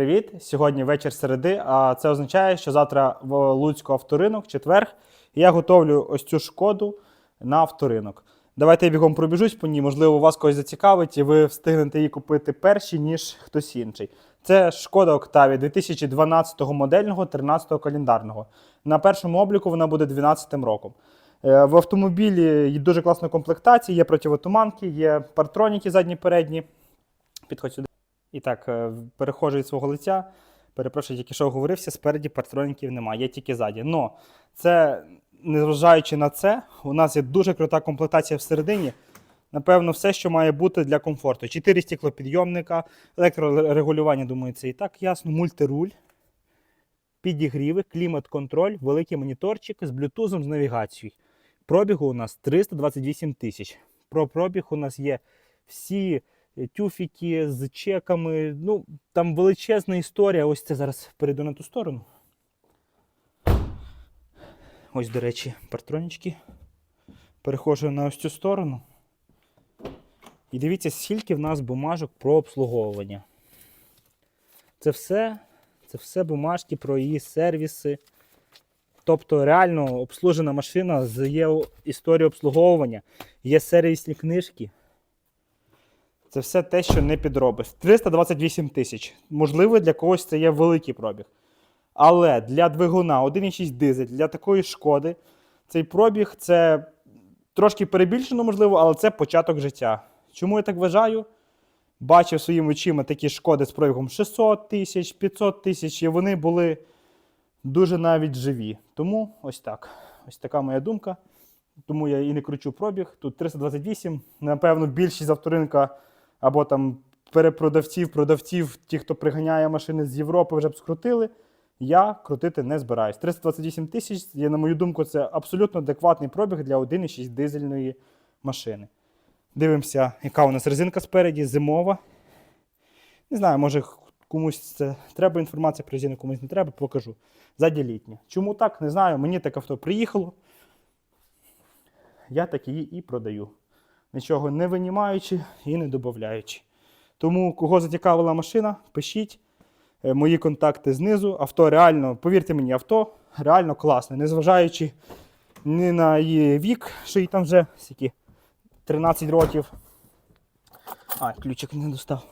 Привіт! Сьогодні вечір середи, а це означає, що завтра в Луцьку авторинок, четверг, і я готовлю ось цю шкоду на авторинок. Давайте я бігом пробіжусь по ній, можливо, вас когось зацікавить, і ви встигнете її купити перші, ніж хтось інший. Це шкода Octavia 2012 модельного, 13 календарного. На першому обліку вона буде 12 роком. Е, В автомобілі є дуже класна комплектація, є противотуманки, є партроніки задні передні. Підходь сюди. І так, е, перехожу від свого лиця. Перепрошую, тільки що говорився, спереді партроніків немає, є тільки ззаді. Но це, незважаючи на це, у нас є дуже крута комплектація всередині. Напевно, все, що має бути для комфорту. Чотири стеклопідйомника, електрорегулювання, думаю, це і так ясно. Мультируль, підігріви, клімат-контроль, великий моніторчик з блютузом з навігацією. Пробігу у нас 328 тисяч. Про пробіг у нас є всі тюфіки з чеками. Ну, там величезна історія. Ось це зараз перейду на ту сторону. Ось, до речі, партронічки. Переходжу на ось цю сторону. І дивіться, скільки в нас бумажок про обслуговування. Це все, це все бумажки про її сервіси. Тобто реально обслужена машина з є історією обслуговування, є сервісні книжки. Це все те, що не підробиш. 328 тисяч. Можливо, для когось це є великий пробіг. Але для двигуна 1,6 дизель, для такої шкоди, цей пробіг це трошки перебільшено, можливо, але це початок життя. Чому я так вважаю? Бачив своїми очима такі шкоди з пробігом 600 тисяч, 500 тисяч, і вони були дуже навіть живі. Тому ось так. Ось така моя думка. Тому я і не кручу пробіг. Тут 328. Напевно, більшість авторинка або там перепродавців, продавців, ті, хто приганяє машини з Європи, вже б скрутили. Я крутити не збираюсь. 328 тисяч, на мою думку, це абсолютно адекватний пробіг для 1,6 дизельної машини. Дивимося, яка у нас резинка спереді, зимова. Не знаю, може комусь це треба інформація про резину, комусь не треба, покажу. Ззаді літня. Чому так? Не знаю. Мені таке авто приїхало. Я так її і продаю. Нічого не винімаючи і не додаючи. Тому, кого зацікавила машина, пишіть. Е, Мої контакти знизу. Авто реально, повірте мені, авто реально класне, незважаючи ні на її вік, що їй там вже скільки, 13 років. А, ключик не достав.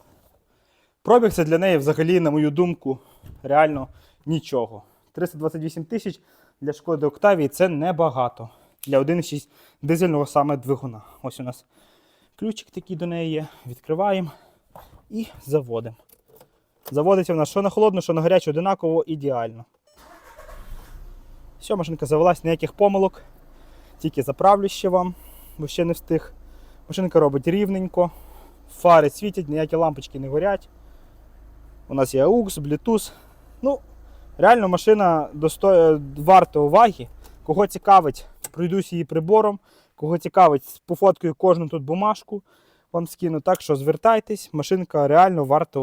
Пробіг це для неї взагалі, на мою думку, реально нічого. 328 тисяч для шкоди Октавії це небагато. Для 1,6 дизельного саме двигуна. Ось у нас ключик такий до неї є. Відкриваємо і заводимо. Заводиться вона що на холодну, що на гарячу одинаково ідеально. Все, машинка завелась, ніяких помилок. Тільки заправлю ще вам, бо ще не встиг. Машинка робить рівненько, фари світять, ніякі лампочки не горять. У нас є AUX, Bluetooth. Ну, реально машина досто... варта уваги. Кого цікавить, пройдусь її прибором. Кого цікавить, пофоткаю кожну тут бумажку, вам скину. Так що звертайтесь, машинка реально варта.